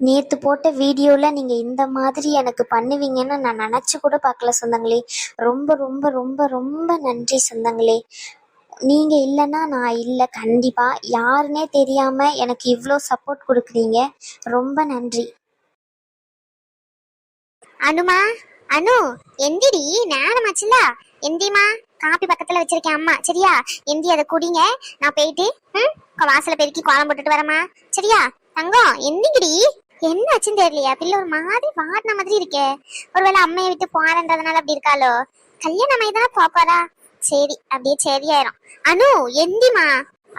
நேற்று போட்ட வீடியோவில் நீங்கள் இந்த மாதிரி எனக்கு பண்ணுவீங்கன்னு நான் நினச்சி கூட பார்க்கல சொந்தங்களே. ரொம்ப ரொம்ப ரொம்ப ரொம்ப நன்றி சொந்தங்களே. நீங்கள் இல்லைன்னா நான் இல்லை கண்டிப்பாக யாருன்னே தெரியாமல் எனக்கு இவ்வளோ சப்போர்ட் கொடுக்குறீங்க. ரொம்ப நன்றி. அனுமா அனு எந்திடி நேரமாச்சுல. எந்திமா காப்பி பக்கத்துல வச்சிருக்கேன் அம்மா. சரியா? எந்தி அதை குடிங்க. நான் போயிட்டு ம் வாசல பெருக்கி கோலம் போட்டுட்டு வரமா சரியா? தங்கம் எந்திக்கிடி என்ன ஆச்சுன்னு தெரியலையா. பிள்ளை ஒரு மாதிரி வாடின மாதிரி இருக்கே. ஒருவேளை அம்மையை விட்டு போறன்றதுனால அப்படி இருக்காளோ? கல்யாணம் தான் போப்பாரா சரி அப்படியே சரியாயிரும். அனு எந்திமா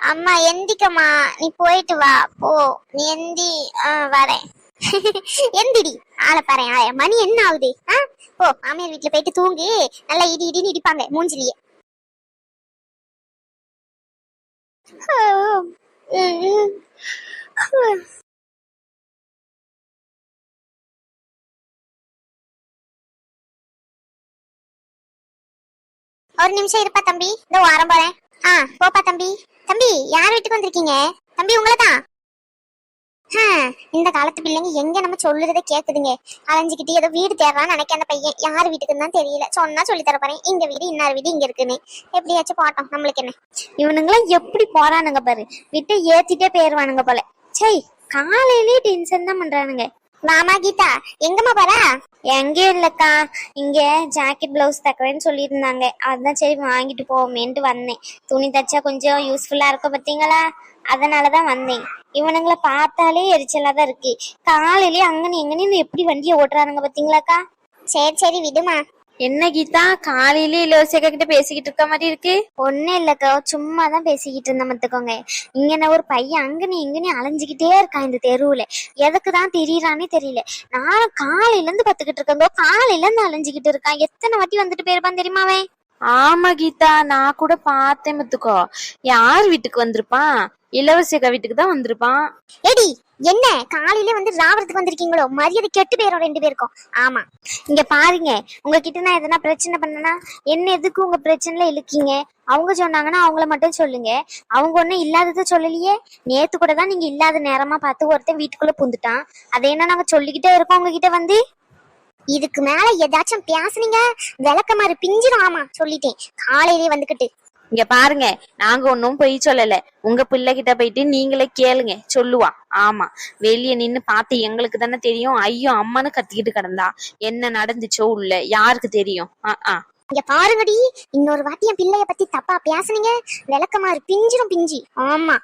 அம்மா எந்திக்கம்மா. நீ போயிட்டு வா. போ. நீ எந்தி வரேன். எந்திடி. ஆளை பாரு ஆயா மணி என்ன ஆகுது? ஆ? போ மாமியார் வீட்டுல போயிட்டு தூங்கி. நல்லா இடி இடின்னு இடிப்பாங்க மூஞ்சிலியே. ஒரு நிமிஷம் இருப்பா தம்பி. இந்த வாரம் போறேன். ஆ போப்பா தம்பி. தம்பி யார் வீட்டுக்கு வந்திருக்கீங்க? தம்பி உங்களை தான் இந்த காலத்து பிள்ளைங்க எங்க நம்ம சொல்லுறதை கேக்குதுங்க. அலைஞ்சுக்கிட்டு ஏதோ வீடு தேடுறான்னு நினைக்க அந்த பையன் யார் வீட்டுக்குன்னு தான் தெரியல. சொன்னா சொல்லி தர போறேன். இங்க வீடு இன்னார் வீடு இங்க இருக்குன்னு. எப்படியாச்சும் போட்டோம். நம்மளுக்கு என்ன? இவனுங்களாம் எப்படி போறானுங்க பாரு. விட்டு ஏத்திட்டே போயிருவானுங்க போல. சை காலையிலேயே டென்ஷன் தான் பண்றானுங்க. மாமா கீதா எங்கம்மா போறா? எங்கேயும் இல்லக்கா. இங்க ஜாக்கெட் பிளவுஸ் தைக்கிறேன்னு சொல்லியிருந்தாங்க. அதான் சரி வாங்கிட்டு போவோமேன்ட்டு வந்தேன். துணி தைச்சா கொஞ்சம் யூஸ்ஃபுல்லா இருக்கும் பார்த்தீங்களா? அதனாலதான் வந்தேன். இவனுங்கள பார்த்தாலே எரிச்சலா தான் இருக்கு. காலையிலேயே அங்கன்னு எங்கன்னு எப்படி வண்டியை ஓட்டுறானுங்க பாத்தீங்களாக்கா சரி சரி விடுமா. என்ன கீதா? காலையிலே இலவசியக்கா கிட்ட பேசிக்கிட்டு இருக்க மாதிரி இருக்கு? ஒன்னும் இல்லக்கா. சும்மா தான் பேசிக்கிட்டு இருந்தேன் மத்துக்கோங்க இங்கன ஒரு பையன். அங்கனே இங்கனே அலைஞ்சுக்கிட்டே இருக்கான் இந்த தெருவுல. எதுக்கு தான் தெரியறானே தெரியல. நானும் காலையில இருந்து பத்துக்கிட்டு இருக்கேங்க காலையில இருந்து அலைஞ்சுக்கிட்டு இருக்கான். எத்தனை வாட்டி வந்துட்டு போயிருப்பான் தெரியுமா அவன்? ஆமா கீதா. நான் கூட பார்த்தேன் முத்துக்கோ யார் வீட்டுக்கு வந்திருப்பான்? இலவசியக்கா வீட்டுக்கு தான் வந்திருப்பான். எடி என்ன? காலையில வந்து ராவறதுக்கு வந்திருக்கீங்களோ? மரியாதை கெட்டு போயிரும் ரெண்டு பேருக்கும். ஆமா. இங்க பாருங்க. உங்ககிட்ட நான் எதனா பிரச்சனை பண்ணனா என்ன எதுக்கு உங்க பிரச்சனைல இழுக்கீங்க? அவங்க சொன்னாங்கன்னா அவங்கள மட்டும் சொல்லுங்க. அவங்க ஒண்ணும் இல்லாததை சொல்லலையே. நேத்து கூட தான் நீங்க இல்லாத நேரமா பார்த்து ஒருத்தன் வீட்டுக்குள்ள புந்துட்டான் அதை என்ன நாங்க சொல்லிக்கிட்டே இருக்கோம் உங்ககிட்ட வந்து? இதுக்கு மேல ஏதாச்சும் பேசுனீங்க? விளக்கமாறு பிஞ்சிடும் ஆமா சொல்லிட்டேன். காலையிலேயே வந்துகிட்டு இங்க பாருங்க நாங்க ஒன்னும் பொய் சொல்லல. உங்க பிள்ளை கிட்ட போயிட்டு நீங்களே கேளுங்க சொல்லுவா. ஆமா வெளிய நின்னு பார்த்து எங்களுக்கு தானே தெரியும். ஐயோ அம்மான்னு கத்திக்கிட்டு கிடந்தா என்ன நடந்துச்சோ உள்ள யாருக்கு தெரியும்? ஆ ஆ. இங்க பாருங்கடி இன்னொரு வாட்டி என் பிள்ளைய பத்தி தப்பா பேசுனீங்க. விளக்கமாறு பிஞ்சிரும் பிஞ்சி. ஆமா.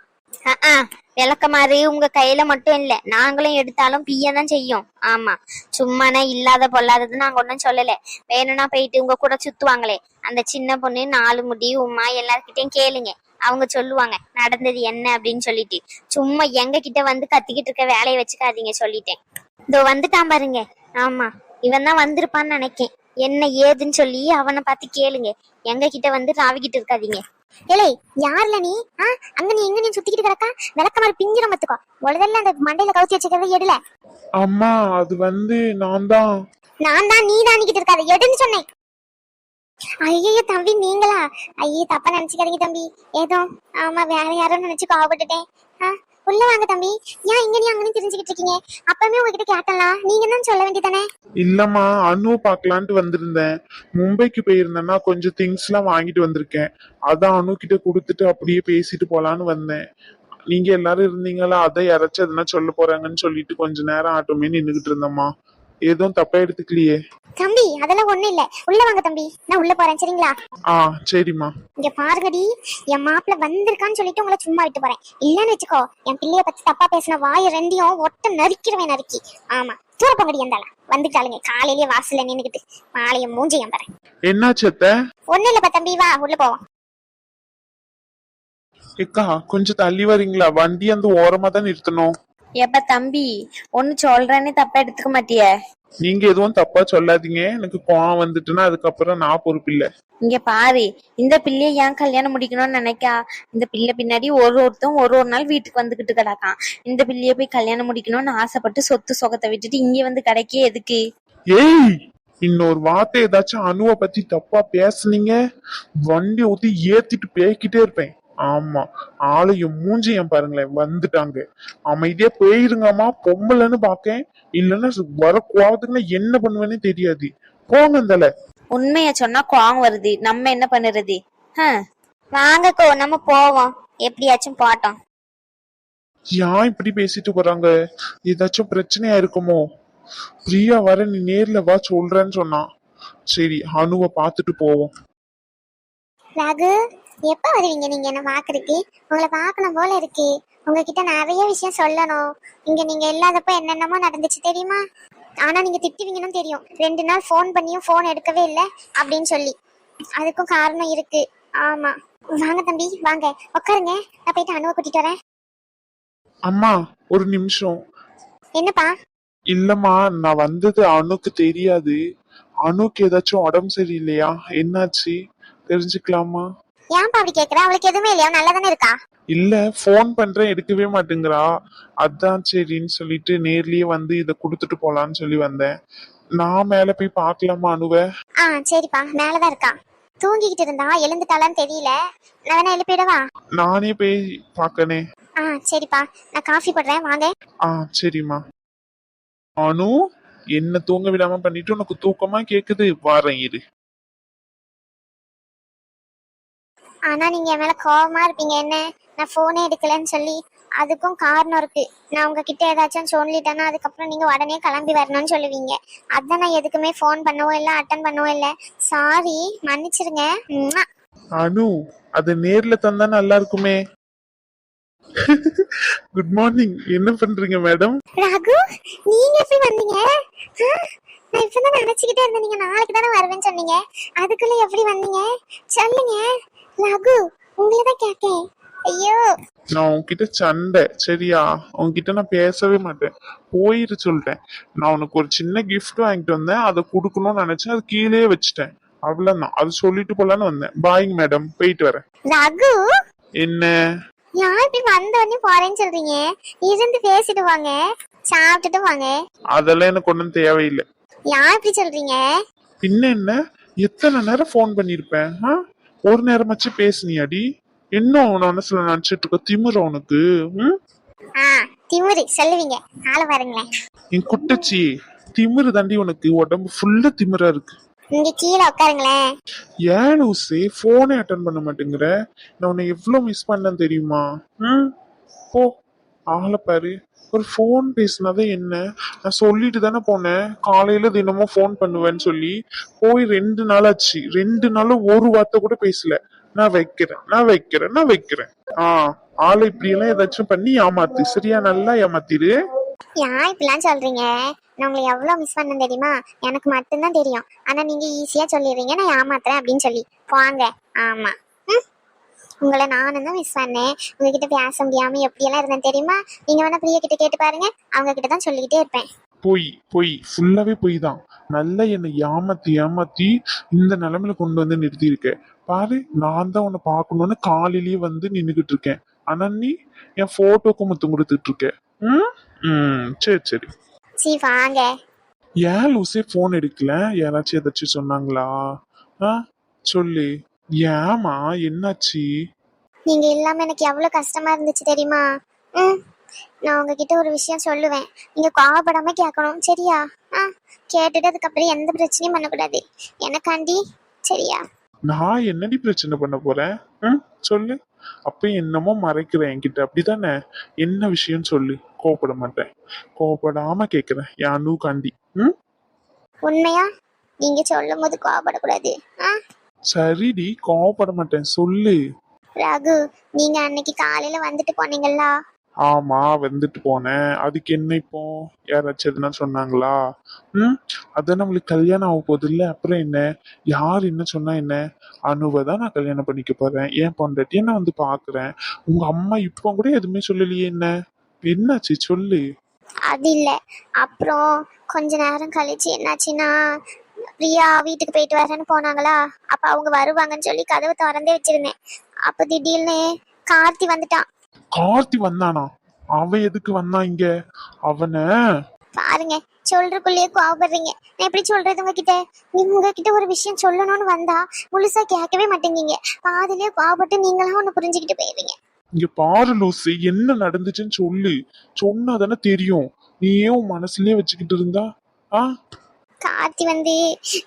விளக்கமாறு உங்க கையில மட்டும் இல்ல. நாங்களும் எடுத்தாலும் பிய தான் செய்யும். ஆமா. சும்மானா இல்லாத பொல்லாதது நாங்க ஒன்றும் சொல்லல. வேணும்னா போயிட்டு உங்க கூட சுத்துவாங்களே. அந்த சின்ன பொண்ணு நாலு முடி உமா எல்லார்கிட்டயும் கேளுங்க. அவங்க சொல்லுவாங்க நடந்தது என்ன? அப்படின்னு சொல்லிட்டு. சும்மா எங்க கிட்ட வந்து கத்திக்கிட்டு இருக்க வேலையை வச்சுக்காதீங்க சொல்லிட்டேன். இதோ வந்துட்டான் பாருங்க. ஆமா. இவன் தான் வந்திருப்பான்னு நினைக்கேன். என்ன ஏதுன்னு சொல்லி அவனை பார்த்து கேளுங்க. எங்க கிட்ட வந்து ராவிக்கிட்டு இருக்காதீங்க. ஏலே யாருல நீ? ஆ அங்க நீ எங்க நீ சுத்திக்கிட்டு கிடக்கா? விளக்கமாறு பிஞ்சிரும் பத்துக்கோ. முதல்ல அந்த மண்டையில கவுத்தி வச்சுக்கிறத எடுல. அம்மா அது வந்து நான் தான் நான் தான் நீ தான் நிக்கிட்டு இருக்காத. எடுன்னு சொன்னேன். ஐயோ தம்பி நீங்களா? ஐயோ தப்பா நினைச்சுக்காதீங்க தம்பி. ஏதோ ஆமா வேற யாரும் நினைச்சு கோவப்பட்டுட்டேன். உள்ள வாங்க தம்பி. ஏன் இங்க நீ அங்கன்னு தெரிஞ்சுக்கிட்டு இருக்கீங்க? அப்பவே உங்ககிட்ட கேட்டலாம் நீங்க தான் சொல்ல வேண்டியதானே? இல்லம்மா அனு பார்க்கலான்ட்டு வந்திருந்தேன். மும்பைக்கு போயிருந்தேன்னா கொஞ்சம் திங்ஸ் எல்லாம் வாங்கிட்டு வந்திருக்கேன். அதான் அனு கிட்ட கொடுத்துட்டு அப்படியே பேசிட்டு போலான்னு வந்தேன். நீங்க எல்லாரும் இருந்தீங்களா? அதை யாராச்சும் எதுனா சொல்ல போறாங்கன்னு சொல்லிட்டு கொஞ்ச நேரம் ஆட்டோமே நின்னுகிட்டு இருந்தம்மா. எதுவும் தப்பா எடுத்துக்கலையே. தம்பி அதெல்லாம் ஒண்ணும் இல்ல. உள்ள வாங்க தம்பி. நான் உள்ள போறேன் சரிங்களா? ஆ சரிம்மா. இங்க பாருங்கடி என் மாப்பிள்ள வந்திருக்கான்னு சொல்லிட்டு உங்களை சும்மா விட்டு போறேன். இல்லன்னு வச்சுக்கோ என் பிள்ளைய பத்தி தப்பா பேசின வாய ரெண்டையும் ஒட்ட நறுக்கிடுவேன் நறுக்கி. ஆமா தூர போங்கடி எந்தால வந்துட்டாளுங்க. காலையிலேயே வாசல்ல நின்னுக்கிட்டு. மாலைய மூஞ்சியம் பாரு. என்னாச்சு அத்தை? ஒண்ணு இல்லப்பா தம்பி வா உள்ள போவோம். ஏக்கா கொஞ்சம் தள்ளி வரீங்களா? வண்டி அந்த ஓரமா தான் நிறுத்தணும். எப்ப தம்பி ஒன்னு சொல்றேன்னு தப்பா எடுத்துக்க மாட்டிய? நீங்க எதுவும் தப்பா சொல்லாதீங்க. எனக்கு கோவம் வந்துட்டுன்னா அதுக்கப்புறம் நான் பொறுப்பில்லை இங்க பாரு இந்த பிள்ளைய ஏன் கல்யாணம் முடிக்கணும்னு நினைக்கா? இந்த பிள்ளை பின்னாடி ஒரு ஒருத்தன் ஒரு ஒரு நாள் வீட்டுக்கு வந்துகிட்டு கிடக்கான். இந்த பிள்ளைய போய் கல்யாணம் முடிக்கணும்னு ஆசைப்பட்டு சொத்து சொகத்தை விட்டுட்டு இங்க வந்து கிடைக்கே எதுக்கு? ஏய் இன்னொரு வார்த்தை ஏதாச்சும் அணுவை பத்தி தப்பா பேசுனீங்க? வண்டி ஊத்தி ஏத்திட்டு பேய்கிட்டே இருப்பேன். ஆமா. ஆளையும் மூஞ்சியும் பாருங்களேன் வந்துட்டாங்க. அமைதியா போயிருங்கம்மா பொம்பளைன்னு பாக்கேன். இல்லைன்னா வர கோவத்துக்குன்னா என்ன பண்ணுவேன்னு தெரியாது. போங்க இந்தல உண்மைய சொன்னா கோவம் வருது. நம்ம என்ன பண்ணுறது? வாங்கக்கோ நம்ம போவோம். எப்படியாச்சும் போட்டோம். ஏன் இப்படி பேசிட்டு போறாங்க? ஏதாச்சும் பிரச்சனையா இருக்குமோ? பிரியா வர நீ நேர்ல வா சொல்றேன்னு சொன்னான். சரி அனுவை பார்த்துட்டு போவோம். ரகு எப்ப வருவீங்க நீங்க? என்ன பாக்குறதுக்கு உங்களை பார்க்கணும் போல இருக்கு. உங்ககிட்ட நிறைய விஷயம் சொல்லணும். இங்க நீங்க இல்லாதப்ப என்னென்னமோ நடந்துச்சு தெரியுமா? ஆனா நீங்க திட்டுவீங்கன்னு தெரியும். ரெண்டு நாள் ஃபோன் பண்ணியும் ஃபோன் எடுக்கவே இல்லை அப்படின்னு சொல்லி. அதுக்கும் காரணம் இருக்கு. ஆமா. வாங்க தம்பி வாங்க. உட்காருங்க. நான் போயிட்டு அணுவை கூட்டிட்டு வரேன். அம்மா ஒரு நிமிஷம். என்னப்பா? இல்லம்மா நான் வந்தது அணுக்கு தெரியாது. அணுக்கு ஏதாச்சும் உடம்பு சரியில்லையா? என்னாச்சு? தெரிஞ்சுக்கலாமா? ஏன்பா அப்படி கேக்குற? அவளுக்கு எதுவுமே இல்லையா? நல்லா தானே இருக்கா? இல்ல ஃபோன் பண்றேன் எடுக்கவே மாட்டேங்கிறா. அதான் சரின்னு சொல்லிட்டு நேர்லயே வந்து இத கொடுத்துட்டு போலான்னு சொல்லி வந்தேன். நான் மேல போய் பார்க்கலாமா அணுவ ஆ சரிப்பா. மேலதான் இருக்கா. தூங்கிக்கிட்டு இருந்தா? எழுந்துட்டாளான்னு தெரியல. நான் வேணா எழுப்பிடவா? நானே போய் பார்க்கனே ஆ சரிப்பா. நான் காஃபி போடுறேன். வாங்க. ஆ சரிம்மா. அனு என்ன தூங்க விடாம பண்ணிட்டு உனக்கு தூக்கமா கேக்குது? வாரேன் இரு. ஆனா நீங்க என் மேல கோவமா இருப்பீங்க. என்ன? நான் போனே எடுக்கலன்னு சொல்லி அதுக்கும் காரணம் இருக்கு. நான் உங்ககிட்ட ஏதாச்சும் சொல்லிட்டேன்னா அதுக்கப்புறம் நீங்க உடனே கிளம்பி வரணும்னு சொல்லுவீங்க. அதான் நான் எதுக்குமே ஃபோன் பண்ணவும் இல்லை அட்டன் பண்ணவும் இல்லை. சாரி மன்னிச்சிருங்க. அனு அது நேர்ல தந்தா நல்லா இருக்குமே. குட் மார்னிங் என்ன பண்றீங்க மேடம் ரகு நீங்க எப்படி வந்தீங்க? நான் இப்பதான் நினைச்சுக்கிட்டே இருந்தேன். நீங்க நாளைக்கு தானே வருவேன்னு சொன்னீங்க. அதுக்குள்ள எப்படி வந்தீங்க? சொல்லுங்க. ரகு உங்களை தான் கேட்கேன் ஐயோ. நான் உன்கிட்ட சண்டை சரியா? உன்கிட்ட நான் பேசவே மாட்டேன். போயிரு சொல்லிட்டேன். நான் உனக்கு ஒரு சின்ன gift வாங்கிட்டு வந்தேன். அதை கொடுக்கணும்னு நினைச்சேன். அது கீழே வச்சுட்டேன். அவ்வளவுதான். அது சொல்லிட்டு போலான்னு வந்தேன். பாய்ங்க மேடம் போயிட்டு வரேன். ரகு? என்ன? யார் இப்படி வந்த உடனே போறேன்னு சொல்றீங்க? இருந்து பேசிட்டு வாங்க. சாப்பிட்டுட்டு வாங்க. அதெல்லாம் எனக்கு ஒன்றும் தேவையில்லை. யார் இப்படி சொல்றீங்க? பின்ன என்ன? எத்தனை நேரம் ஃபோன் பண்ணிருப்பேன் ஆ? ஒரு நேரமாச்சு பேசுனியாடி? இன்னும் உன மனசுல நினைச்சிட்டு இருக்க? திமிர உனக்கு ம்? ஆ திமுரு. சொல்லுவீங்க. ஆள பாருங்களேன். என் குட்டச்சி திமிரு தாண்டி உனக்கு உடம்பு ஃபுல்லா திமிரா இருக்கு. இங்க கீழே உட்காருங்களேன். ஏன் லூசே போனே அட்டன் பண்ண மாட்டேங்கிற. நான் உன்னை எவ்வளவு மிஸ் பண்ணேன் தெரியுமா? ம்? போ. ஆளை பாரு. ஒரு ஃபோன் பேசினாதான் என்ன? நான் சொல்லிட்டு தானே போனேன். காலையில தினமும் ஃபோன் பண்ணுவேன்னு சொல்லி. போய் ரெண்டு நாள் ஆச்சு ரெண்டு நாளும் ஒரு வார்த்தை கூட பேசல. நான் வைக்கிறேன் நான் வைக்கிறேன் நான் வைக்கிறேன். ஆ ஆளை இப்படி எல்லாம் ஏதாச்சும் பண்ணி ஏமாத்து. சரியா? நல்லா ஏமாத்திரு. யார் இப்படிலாம் சொல்றீங்க? நான் உங்களை எவ்வளவு மிஸ் பண்ணேன் தெரியுமா? எனக்கு மட்டும்தான் தெரியும். ஆனா நீங்க ஈஸியா சொல்லிடுறீங்க. நான் ஏமாத்துறேன் அப்படின்னு சொல்லி. போங்க. ஆமா. உங்களை நானும் தான் மிஸ் பண்ணேன். உங்ககிட்ட பேச முடியாம எப்படியெல்லாம் இருந்தேன் தெரியுமா? நீங்க வேணா பிரியா கிட்ட கேட்டு பாருங்க. அவங்க கிட்ட தான் சொல்லிக்கிட்டே இருப்பேன். பொய் பொய் ஃபுல்லாவே பொய் தான். நல்லா என்னை ஏமாத்தி ஏமாத்தி இந்த நிலைமையில கொண்டு வந்து நிறுத்தி இருக்க பாரு நான் தான் உன்னை பார்க்கணும்னு காலையிலேயே வந்து நின்னுகிட்டு இருக்கேன். ஆனா நீ என் போட்டோக்கு முத்தம் கொடுத்துட்டு இருக்க ம்? ம் சரி சரி. சீ வாங்க. ஏன் லூசே போன் எடுக்கல? யாராச்சும் ஏதாச்சும் சொன்னாங்களா? ஆ சொல்லு. ஏமா என்னாச்சு? நீங்க இல்லாம எனக்கு எவ்வளவு கஷ்டமா இருந்துச்சு தெரியுமா? ம் நான் உங்ககிட்ட ஒரு விஷயம் சொல்லுவேன். நீங்க கோவப்படாம கேட்கணும் சரியா? ஆ கேட்டுட்டு அதுக்கப்புறம் எந்த பிரச்சனையும் பண்ணக்கூடாது. எனக்காண்டி சரியா? நான் என்னடி பிரச்சனை பண்ண போறேன்? ம் சொல்லு. அப்ப என்னமோ மறைக்கிறேன் என்கிட்ட. அப்படிதானே? என்ன விஷயம் சொல்லு? கோவப்பட மாட்டேன். கோவப்படாம கேக்குறேன் அனு காண்டி ம்? உண்மையா? நீங்க சொல்லும் போது கோவப்படக்கூடாது. ஆ? சரிடி கோவப்பட மாட்டேன் சொல்லு. ரகு நீங்க அன்னைக்கு காலையில வந்துட்டு போனீங்களா ஆமா வந்துட்டு போனேன். அதுக்கு என்ன இப்போ? யாராச்சும் எதுனா சொன்னாங்களா? ம்? அதான் நம்மளுக்கு கல்யாணம் ஆக போகுது இல்ல அப்புறம் என்ன? யார் என்ன சொன்னா என்ன? அனுவை தான் நான் கல்யாணம் பண்ணிக்க போறேன். ஏன் பொண்டாட்டியை நான் வந்து பாக்குறேன். உங்க அம்மா இப்போ கூட எதுவுமே சொல்லலையே என்ன? என்னாச்சு? சொல்லு. அது இல்ல. அப்புறம் கொஞ்ச நேரம் கழிச்சு என்னாச்சுன்னா பிரியா வீட்டுக்கு போயிட்டு வரேன்னு போனாங்களா? அப்ப அவங்க வருவாங்கன்னு சொல்லி கதவு திறந்தே வச்சிருந்தேன். அப்ப திடீர்னு கார்த்தி வந்துட்டான். கார்த்தி வந்தானா? அவன் எதுக்கு வந்தான் இங்க? அவனை? பாருங்க சொல்றதுக்குள்ளேயே கோவப்படுறீங்க. நான் எப்படி சொல்றது உங்ககிட்ட? நீங்க உங்ககிட்ட ஒரு விஷயம் சொல்லணும்னு வந்தா முழுசா கேட்கவே மாட்டேங்கீங்க. பாதிலே கோவப்பட்டு நீங்களாம் ஒண்ணு புரிஞ்சுக்கிட்டு போயிருவீங்க. இங்க பாரு லூசு என்ன நடந்துச்சுன்னு சொல்லு. சொன்னாதானே தெரியும். நீ ஏன் உன் மனசுலயே வச்சுக்கிட்டு இருந்தா. ஆ? கார்த்தி வந்து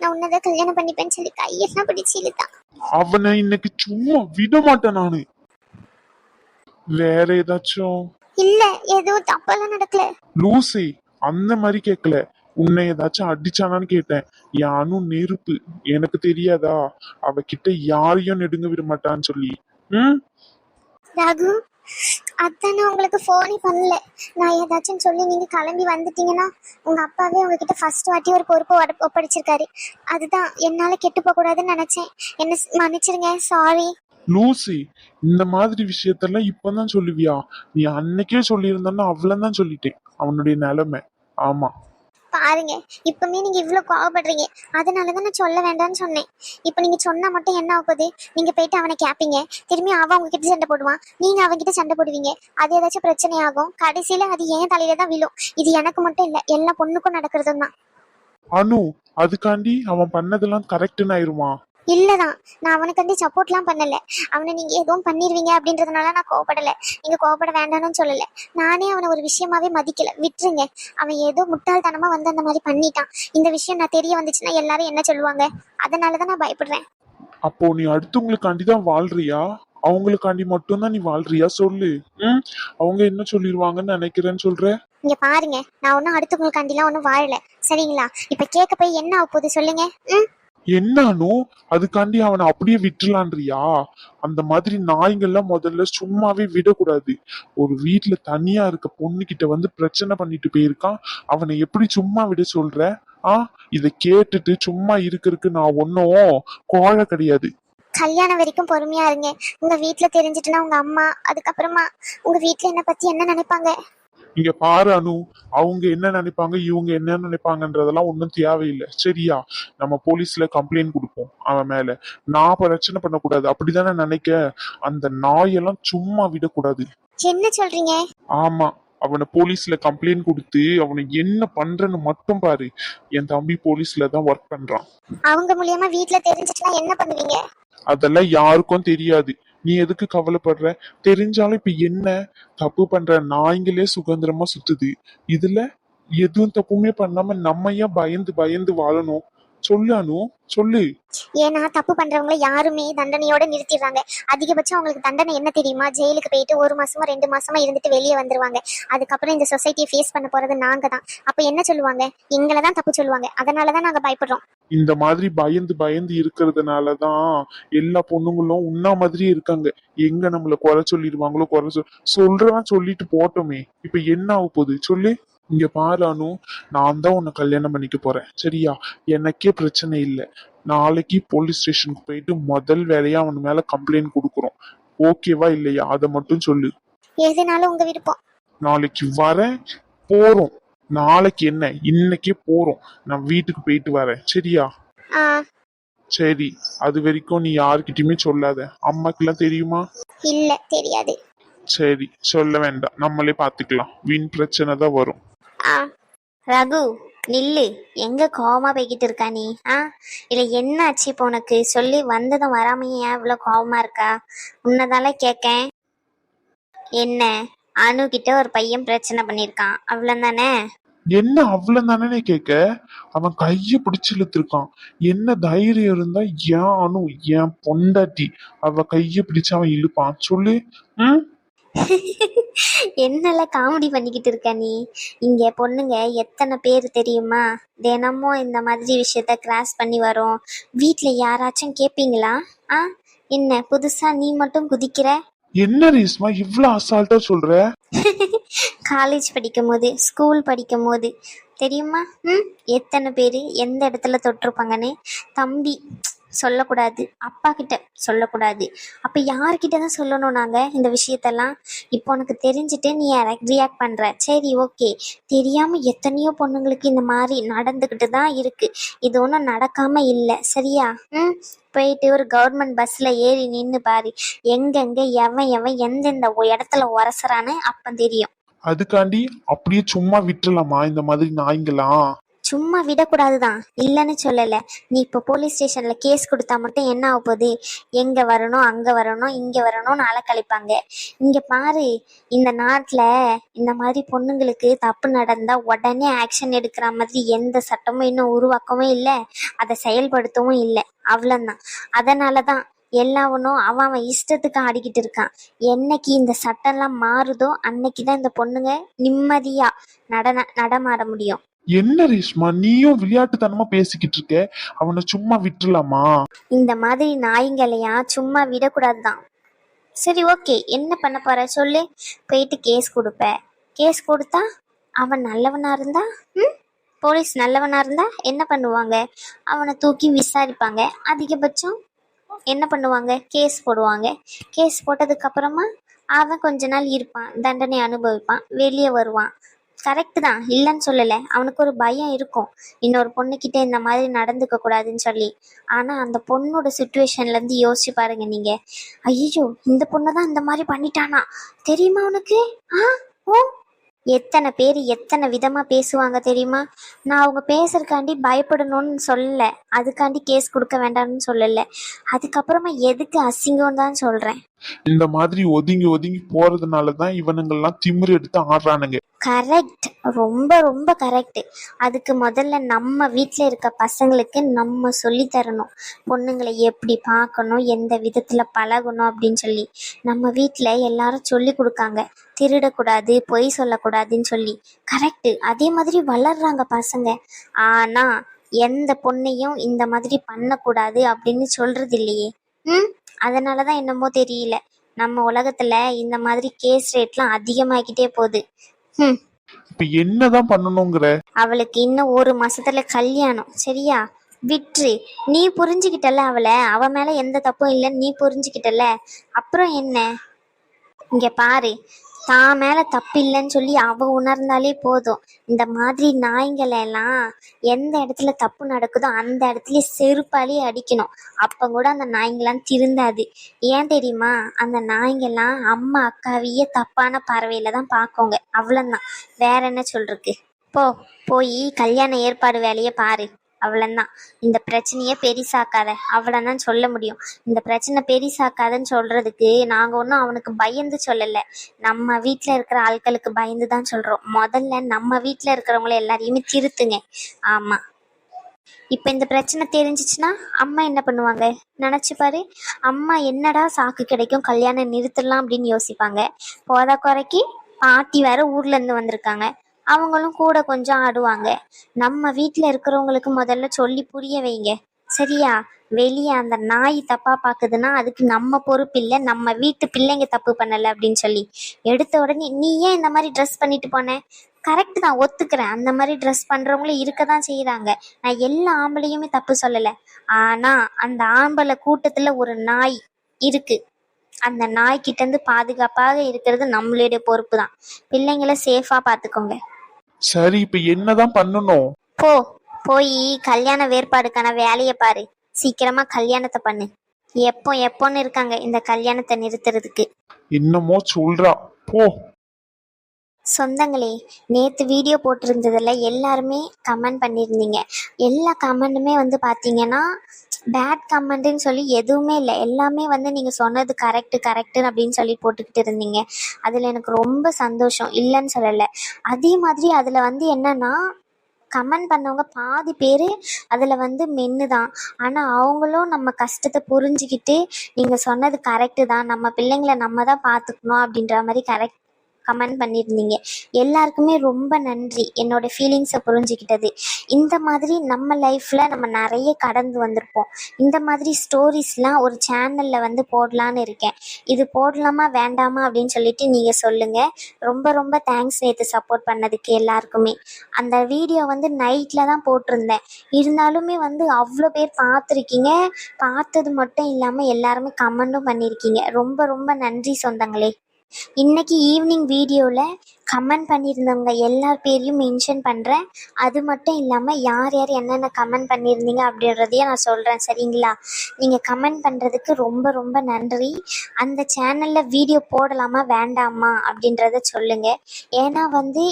நான் உன்னதான் கல்யாணம் பண்ணிப்பேன்னு சொல்லி கையெல்லாம் பிடிச்சு இழுத்தான் அவனை இன்னைக்கு சும்மா விட மாட்டேன் நானு. வேற ஏதாச்சும்? இல்ல எதுவும் தப்பெல்லாம் நடக்கல. லூசி அந்த மாதிரி கேட்கல உன்னை ஏதாச்சும் அடிச்சானான்னு கேட்டேன். யானும் நெருப்பு. எனக்கு தெரியாதா? அவகிட்ட யாரையும் நெடுங்க விட மாட்டான்னு சொல்லி. ம்? ரகு அத்தானே உங்களுக்கு ஃபோனே பண்ணல. நான் ஏதாச்சும் சொல்லி நீங்கள் கிளம்பி வந்துட்டீங்கன்னா உங்க அப்பாவே உங்ககிட்ட ஃபர்ஸ்ட் வாட்டி ஒரு பொறுப்பு ஒப்படைச்சிருக்காரு. அதுதான் என்னால கெட்டு போகக்கூடாதுன்னு நினச்சேன். என்ன மன்னிச்சிருங்க சாரி லூசி இந்த மாதிரி விஷயத்தெல்லாம் இப்பதான் சொல்லுவியா? நீ அன்னைக்கே சொல்லியிருந்தன்னா அவ்வளோதான் சொல்லிட்டேன் அவனுடைய நிலைமை. ஆமா. பாருங்க இப்பவுமே நீங்க இவ்வளவு கோவப்படுறீங்க. அதனாலதான் நான் சொல்ல வேண்டாம்னு சொன்னேன். இப்போ நீங்க சொன்னா மட்டும் என்ன ஆகுது நீங்க போயிட்டு அவனை கேப்பீங்க. திரும்பி அவன் உங்ககிட்ட சண்டை போடுவான். நீங்க அவன்கிட்ட சண்டை போடுவீங்க. அது ஏதாச்சும் பிரச்சனை ஆகும் கடைசியில அது ஏன் தலையில தான் விழும்? இது எனக்கு மட்டும் இல்ல எல்லா பொண்ணுக்கும் நடக்கிறதும் தான். அனு அதுக்காண்டி அவன் பண்ணதெல்லாம் கரெக்டுன்னு ஆயிருமா இல்லதான். நான் அவனுக்காண்டி சப்போர்ட்லாம் பண்ணல. அவனை நீங்க எதுவும் பண்ணிருவீங்க அப்படின்றதுனால நான் கோவப்படல. நீங்க கோவப்பட வேண்டாம்னு சொல்லல. நானே அவனை ஒரு விஷயமாவே மதிக்கல. விட்டுருங்க. அவன் ஏதோ முட்டாள்தனமா வந்து அந்த மாதிரி பண்ணிட்டான். இந்த விஷயம் நான் தெரிய வந்துச்சுன்னா எல்லாரும் என்ன சொல்லுவாங்க? அதனாலதான் நான் பயப்படுறேன் அப்போ நீ அடுத்தவங்களுக்காண்டி தான் வாழ்றியா? அவங்களுக்காண்டி மட்டும்தான் நீ வாழ்றியா? சொல்லு. ம்? அவங்க என்ன சொல்லிருவாங்கன்னு நினைக்கிறேன்னு சொல்ற? இங்க பாருங்க. நான் ஒன்னும் அடுத்தவங்களுக்காண்டிலாம் ஒன்றும் வாழல. சரிங்களா? இப்ப கேட்க போய் என்ன ஆக போகுது சொல்லுங்க. ம்? என்னானோ? அதுக்காண்டி அவனை அப்படியே விட்டுலான்றியா? அந்த மாதிரி நாய்ங்கெல்லாம் முதல்ல சும்மாவே விடக்கூடாது. ஒரு வீட்டுல தனியா இருக்க பொண்ணுகிட்ட வந்து பிரச்சனை பண்ணிட்டு போயிருக்கான். அவனை எப்படி சும்மா விட சொல்ற? ஆ இத கேட்டுட்டு சும்மா இருக்கிறதுக்கு நான் ஒன்னும் கோழை கிடையாது. கல்யாணம் வரைக்கும் பொறுமையா இருங்க. உங்க வீட்டுல தெரிஞ்சிட்டுனா உங்க அம்மா அதுக்கப்புறமா உங்க வீட்ல என்ன பத்தி என்ன நினைப்பாங்க? இங்க பாரு அனு அவங்க என்ன நினைப்பாங்க இவங்க என்ன நினைப்பாங்கன்றதெல்லாம் ஒன்றும் தேவையில்லை. சரியா? நம்ம போலீஸ்ல கம்ப்ளைண்ட் கொடுப்போம் அவன் மேல. நான் பிரச்சனை பண்ணக்கூடாது. அப்படிதானே நினைக்க? அந்த நாயெல்லாம் சும்மா விடக்கூடாது. என்ன சொல்றீங்க? ஆமா அவனை போலீஸ்ல கம்ப்ளைண்ட் கொடுத்து அவனை என்ன பண்றன்னு மட்டும் பாரு. என் தம்பி போலீஸ்ல தான் ஒர்க் பண்றான். அவங்க மூலியமா வீட்ல தெரிஞ்சிட்டுனா என்ன பண்ணுவீங்க? அதெல்லாம் யாருக்கும் தெரியாது. நீ எதுக்கு கவலைப்படுற? தெரிஞ்சாலும் இப்ப என்ன? தப்பு பண்ற நாய்ங்களே சுதந்திரமா சுத்துது. இதுல எதுவும் தப்புமே பண்ணாம நம்ம ஏன் பயந்து பயந்து வாழணும்? சொல்லு அனு சொல்லு. ஏன்னா தப்பு பண்றவங்கள யாருமே தண்டனையோட நிறுத்திடுறாங்க. அதிகபட்சம் அவங்களுக்கு தண்டனை என்ன தெரியுமா? ஜெயிலுக்கு போயிட்டு ஒரு மாசமா ரெண்டு மாசமா இருந்துட்டு வெளியே வந்துருவாங்க. அதுக்கப்புறம் இந்த சொசைட்டியை ஃபேஸ் பண்ண போறது நாங்க தான் அப்ப என்ன சொல்லுவாங்க? எங்களை தான் தப்பு சொல்லுவாங்க. அதனாலதான் நாங்க பயப்படுறோம். இந்த மாதிரி பயந்து பயந்து இருக்கிறதுனாலதான் எல்லா பொண்ணுங்களும் உன்னா மாதிரி இருக்காங்க. எங்க நம்மள குறை சொல்லிடுவாங்களோ குறை சொல் சொல்றவன் சொல்லிட்டு போட்டோமே. இப்ப என்ன ஆக போகுது சொல்லு. இங்க பாரு அனு நான் தான் உன்னை கல்யாணம் பண்ணிக்க போறேன். சரியா? எனக்கே பிரச்சனை இல்லை. நாளைக்கு போலீஸ் ஸ்டேஷனுக்கு போயிட்டு முதல் வேலையா அவன் மேல கம்ப்ளைண்ட் கொடுக்குறோம். ஓகேவா இல்லையா? அதை மட்டும் சொல்லு. எதுனாலும் உங்க விருப்பம் நாளைக்கு வரேன் போறோம். நாளைக்கு என்ன? இன்னைக்கே போறோம். நான் வீட்டுக்கு போயிட்டு வரேன். சரியா? ஆ. சரி. அது வரைக்கும் நீ யாருக்கிட்டயுமே சொல்லாத. அம்மாக்கெல்லாம் தெரியுமா? இல்ல தெரியாது. சரி. சொல்ல வேண்டாம். நம்மளே பாத்துக்கலாம் வீண் பிரச்சனை தான் வரும். ஆ ரகு நில்லு எங்க கோவமா போய்கிட்டு இருக்கா நீ? ஆ இல்ல என்ன ஆச்சு இப்போ உனக்கு? சொல்லி வந்ததும் வராமையே ஏன் இவ்வளவு கோவமா இருக்கா? உன்னதால கேக்கேன். என்ன? அனு கிட்ட ஒரு பையன் பிரச்சனை பண்ணிருக்கான். அவ்வளவுதானே? என்ன அவ்வளவு தானே கேட்க அவன் கைய பிடிச்சு இழுத்துருக்கான். என்ன தைரியம் இருந்தா ஏன் அனு என் பொண்டாட்டி? அவ கைய பிடிச்சு அவன் இழுப்பான். சொல்லு. ம்? என்னல காமெடி பண்ணிக்கிட்டு இருக்க நீ? இங்க பொண்ணுங்க எத்தனை பேர் தெரியுமா? தினமும் இந்த மாதிரி விஷயத்த கிராஸ் பண்ணி வரோம். வீட்ல யாராச்சும் கேப்பீங்களா? ஆ? என்ன புதுசா நீ மட்டும் குதிக்கிற? என்ன ரீஸ்மா இவ்வளவு அசால்ட்டா சொல்ற? காலேஜ் படிக்கும் போது ஸ்கூல் படிக்கும் போது தெரியுமா? ம்? எத்தனை பேர் எந்த இடத்துல தொட்டிருப்பாங்கன்னு? தம்பி சொல்லக்கூடாது. அப்பா கிட்ட சொல்லக்கூடாது. அப்போ யார்கிட்ட தான் சொல்லணும் நாங்கள் இந்த விஷயத்தெல்லாம்? இப்போ உனக்கு தெரிஞ்சுட்டு நீ ரியாக்ட் பண்ணுற சரி ஓகே தெரியாமல் எத்தனையோ பொண்ணுங்களுக்கு இந்த மாதிரி நடந்துக்கிட்டு தான் இருக்குது இது ஒன்றும் நடக்காமல் இல்லை. சரியா? ம்? போயிட்டு ஒரு கவர்மெண்ட் பஸ்ஸில் ஏறி நின்று பாரு. எங்கெங்கே எவன் எவன் எந்தெந்த இடத்துல உரசுறான்னு அப்போ தெரியும். அதுக்காண்டி அப்படியே சும்மா விட்டுலாமா இந்த மாதிரி நாய்ங்களாம் சும்மா விடக்கூடாதுதான். இல்லைன்னு சொல்லல. நீ இப்போ போலீஸ் ஸ்டேஷன்ல கேஸ் கொடுத்தா மட்டும் என்ன ஆக போகுது எங்க வரணும் அங்க வரணும் இங்க வரணும்னு அலக்கழிப்பாங்க இங்க பாரு இந்த நாட்டுல இந்த மாதிரி பொண்ணுங்களுக்கு தப்பு நடந்தா உடனே ஆக்ஷன் எடுக்கிற மாதிரி எந்த சட்டமும் இன்னும் உருவாக்கவும் இல்லை. அதை செயல்படுத்தவும் இல்லை. அவ்வளோதான் அதனாலதான் எல்லாவனும் அவன் அவன் இஷ்டத்துக்கு ஆடிக்கிட்டு இருக்கான். என்னைக்கு இந்த சட்டம்லாம் மாறுதோ அன்னைக்கு தான் இந்த பொண்ணுங்க நிம்மதியாக நடன நடமாட முடியும். என்ன ரேஷ்மா நீயும் விளையாட்டுத்தனமா பேசிக்கிட்டு இருக்க? அவனை சும்மா விட்டுலாமா இந்த மாதிரி நாய்ங்களையா சும்மா விடக்கூடாதுதான். சரி ஓகே. என்ன பண்ண போற? சொல்லு. போயிட்டு கேஸ் கொடுப்ப. கேஸ் கொடுத்தா அவன் நல்லவனா இருந்தா? ம்? போலீஸ் நல்லவனா இருந்தா என்ன பண்ணுவாங்க? அவனை தூக்கி விசாரிப்பாங்க. அதிகபட்சம் என்ன பண்ணுவாங்க? கேஸ் போடுவாங்க. கேஸ் போட்டதுக்கு அப்புறமா அவன் கொஞ்ச நாள் இருப்பான். தண்டனை அனுபவிப்பான். வெளியே வருவான். கரெக்டு தான். இல்லைன்னு சொல்லலை. அவனுக்கு ஒரு பயம் இருக்கும். இன்னொரு பொண்ணுக்கிட்ட இந்த மாதிரி நடந்துக்க கூடாதுன்னு சொல்லி. ஆனால் அந்த பொண்ணோட சுச்சுவேஷன்லேருந்து யோசிச்சு பாருங்க நீங்கள் ஐயோ இந்த பொண்ணை தான் இந்த மாதிரி பண்ணிட்டானா? தெரியுமா உனக்கு? ஆ? ஓ? எத்தனை பேர் எத்தனை விதமாக பேசுவாங்க தெரியுமா? நான் அவங்க பேசுறக்காண்டி பயப்படணும்னு சொல்லலை. அதுக்காண்டி கேஸ் கொடுக்க வேண்டாம்னு சொல்லலை. அதுக்கப்புறமா எதுக்கு அசிங்கம் தான் சொல்கிறேன் இந்த மாதிரி ஒதுங்கி ஒதுங்கி போறதுனாலதான் இவனுங்கெல்லாம் திமிரு எடுத்து ஆடுறானுங்க. கரெக்ட் ரொம்ப ரொம்ப கரெக்ட் அதுக்கு முதல்ல நம்ம வீட்டில் இருக்க பசங்களுக்கு நம்ம சொல்லி தரணும். பொண்ணுங்களை எப்படி பார்க்கணும் எந்த விதத்தில் பழகணும் அப்படின்னு சொல்லி. நம்ம வீட்டில் எல்லாரும் சொல்லி கொடுக்காங்க. திருடக்கூடாது பொய் சொல்லக்கூடாதுன்னு சொல்லி. கரெக்டு அதே மாதிரி வளர்றாங்க பசங்க. ஆனால் எந்த பொண்ணையும் இந்த மாதிரி பண்ணக்கூடாது அப்படின்னு சொல்றது இல்லையே ம் அதனால தான் என்னமோ தெரியல. நம்ம உலகத்துல இந்த மாதிரி கேஸ் ரேட்லாம் அதிகமாகிட்டே போகுது. ம். இப்ப என்னதான் பண்ணணுங்கிற? அவளுக்கு இன்னும் ஒரு மாசத்துல கல்யாணம் சரியா? விட்ரு நீ புரிஞ்சுக்கிட்டல அவளை? அவ மேல எந்த தப்பும் இல்லைன்னு நீ புரிஞ்சுக்கிட்டல அப்புறம் என்ன? இங்க பாரு. தான் மேலே தப்பு இல்லைன்னு சொல்லி அவள் உணர்ந்தாலே போதும். இந்த மாதிரி நாய்ங்களெல்லாம் எந்த இடத்துல தப்பு நடக்குதோ அந்த இடத்துல செருப்பாலே அடிக்கணும். அப்போ கூட அந்த நாய்ங்கெல்லாம் திருந்தாது. ஏன் தெரியுமா? அந்த நாய்ங்கெல்லாம் அம்மா அக்காவையே தப்பான பார்வையில தான் பார்க்கோங்க. அவ்வளோதான் வேற என்ன சொல்றதுக்கு போ போய் கல்யாண ஏற்பாடு வேலையை பாரு. அவ்வளோதான் இந்த பிரச்சனையை பெரிசாக்காத. அவ்வளோதான் சொல்ல முடியும். இந்த பிரச்சனை பெரிசாக்காதன்னு சொல்கிறதுக்கு நாங்கள் ஒன்றும் அவனுக்கு பயந்து சொல்லலை. நம்ம வீட்டில் இருக்கிற ஆட்களுக்கு பயந்து தான் சொல்கிறோம் முதல்ல நம்ம வீட்டில் இருக்கிறவங்கள எல்லாரையுமே திருத்துங்க. ஆமாம் இப்போ இந்த பிரச்சனை தெரிஞ்சிச்சுன்னா அம்மா என்ன பண்ணுவாங்க? நினச்சி பாரு. அம்மா என்னடா சாக்கு கிடைக்கும்? கல்யாணம் நிறுத்தலாம் அப்படின்னு யோசிப்பாங்க. போதா குறைக்கு பாட்டி வேற ஊர்லேருந்து வந்திருக்காங்க. அவங்களும் கூட கொஞ்சம் ஆடுவாங்க. நம்ம வீட்டில் இருக்கிறவங்களுக்கு முதல்ல சொல்லி புரிய வைங்க. சரியா? வெளியே அந்த நாய் தப்பா பார்க்குதுன்னா அதுக்கு நம்ம பொறுப்பு இல்லை நம்ம வீட்டு பிள்ளைங்க தப்பு பண்ணலை அப்படின்னு சொல்லி. எடுத்த உடனே நீ ஏன் இந்த மாதிரி ட்ரெஸ் பண்ணிட்டு போனேன் கரெக்ட் தான் ஒத்துக்கிறேன். அந்த மாதிரி ட்ரெஸ் பண்ணுறவங்களும் இருக்க தான் செய்கிறாங்க நான் எல்லா ஆம்பளையுமே தப்பு சொல்லலை. ஆனால் அந்த ஆம்பளை கூட்டத்தில் ஒரு நாய் இருக்குது அந்த நாய்கிட்டேருந்து பாதுகாப்பாக இருக்கிறது நம்மளுடைய பொறுப்பு தான். பிள்ளைங்களை சேஃபாக பார்த்துக்கோங்க சரி இப்ப என்னதான் பண்ணணும்? போ போய் கல்யாண வேறுபாடுக்கான வேலையை பாரு. சீக்கிரமா கல்யாணத்தை பண்ணு. எப்போ எப்போன்னு இருக்காங்க இந்த கல்யாணத்தை நிறுத்துறதுக்கு. என்னமோ சொல்றா. போ. சொந்தங்களே நேற்று வீடியோ போட்டிருந்ததில் எல்லாருமே கமெண்ட் பண்ணியிருந்தீங்க. எல்லா கமெண்ட்டுமே வந்து பார்த்தீங்கன்னா பேட் கமெண்ட்டுன்னு சொல்லி எதுவுமே இல்லை. எல்லாமே வந்து நீங்கள் சொன்னது கரெக்டு கரெக்டு அப்படின்னு சொல்லி போட்டுக்கிட்டு இருந்தீங்க. அதில் எனக்கு ரொம்ப சந்தோஷம். இல்லைன்னு சொல்லலை. அதே மாதிரி அதில் வந்து என்னன்னா கமெண்ட் பண்ணவங்க பாதி பேர் அதில் வந்து மென்னு தான். ஆனால் அவங்களும் நம்ம கஷ்டத்தை புரிஞ்சுக்கிட்டு நீங்கள் சொன்னது கரெக்டு தான். நம்ம பிள்ளைங்கள நம்ம தான் பார்த்துக்கணும் அப்படின்ற மாதிரி கரெக்ட் கமெண்ட் பண்ணியிருந்தீங்க. எல்லாருக்குமே ரொம்ப நன்றி. என்னோட ஃபீலிங்ஸை புரிஞ்சுக்கிட்டது. இந்த மாதிரி நம்ம லைஃப்பில் நம்ம நிறைய கடந்து வந்திருப்போம். இந்த மாதிரி ஸ்டோரிஸ்லாம் ஒரு சேனலில் வந்து போடலான்னு இருக்கேன். இது போடலாமா வேண்டாமா அப்படின்னு சொல்லிட்டு நீங்கள் சொல்லுங்கள் ரொம்ப ரொம்ப தேங்க்ஸ் நேற்று சப்போர்ட் பண்ணதுக்கு எல்லாருக்குமே. அந்த வீடியோ வந்து நைட்டில் தான் போட்டிருந்தேன். இருந்தாலுமே வந்து அவ்வளோ பேர் பார்த்துருக்கீங்க. பார்த்தது மட்டும் இல்லாமல் எல்லாருமே கமெண்ட்டும் பண்ணியிருக்கீங்க. ரொம்ப ரொம்ப நன்றி சொந்தங்களே. இன்னைக்கு ஈவினிங் வீடியோவில் கமெண்ட் பண்ணியிருந்தவங்க எல்லார் பேரையும் மென்ஷன் பண்ணுறேன் அது மட்டும் இல்லாமல் யார் யார் என்னென்ன கமெண்ட் பண்ணியிருந்தீங்க அப்படின்றதையும் நான் சொல்கிறேன் சரிங்களா? நீங்கள் கமெண்ட் பண்ணுறதுக்கு ரொம்ப ரொம்ப நன்றி. அந்த சேனலில் வீடியோ போடலாமா வேண்டாமா அப்படின்றத சொல்லுங்கள் ஏன்னா வந்து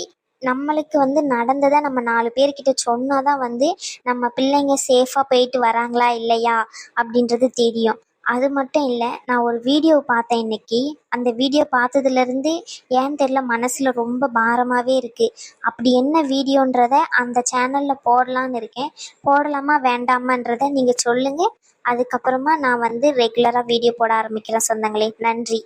நம்மளுக்கு வந்து நடந்ததை நம்ம நாலு பேர்கிட்ட சொன்னால் தான் வந்து நம்ம பிள்ளைங்க சேஃபாக போயிட்டு வராங்களா இல்லையா அப்படின்றது தெரியும். அது மட்டும் இல்லை நான் ஒரு வீடியோ பார்த்தேன் இன்னைக்கு. அந்த வீடியோ பார்த்ததுலேருந்து ஏன் தெரில மனசில் ரொம்ப பாரமாகவே இருக்குது அப்படி என்ன வீடியோன்றத அந்த சேனலில் போடலான்னு இருக்கேன். போடலாமா வேண்டாமான்றதை நீங்கள் சொல்லுங்கள் அதுக்கப்புறமா நான் வந்து ரெகுலராக வீடியோ போட ஆரம்பிக்கிறேன் சொந்தங்களே. நன்றி.